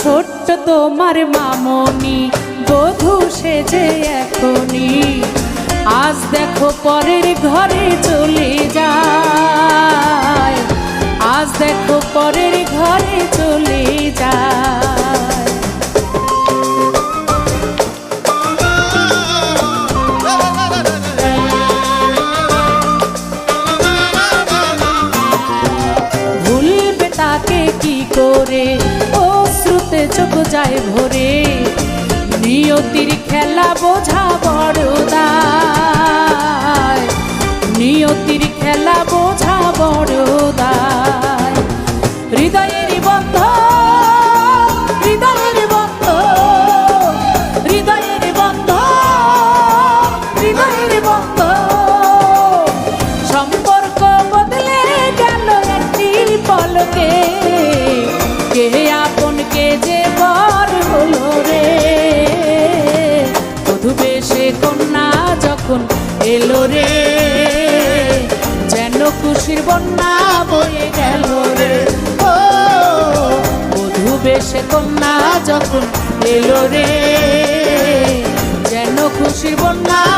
ছোট্ট তোমার মামনি, বধূ সেজে এখনি আজ দেখো পরের ঘরে চলে যায়। আজ দেখো পরের ঘরে চলে যায়। ভুলবে তাকে কি করে? চোখ যায় ভরে। নিয়তির খেলা বোঝা বড় দায়। নিয়তির খেলা বোঝা বড় দায়। হৃদয়ের বন্ধ হৃদয়ের বন্ধ হৃদয়ের বন্ধ হৃদয়ের বন্ধ। যখন এলো রে? যেন খুশির বন্যা বয়ে গেল রে। ও, বধু বেশে কন্যা যখন এলো রে, যেন খুশির বন্যা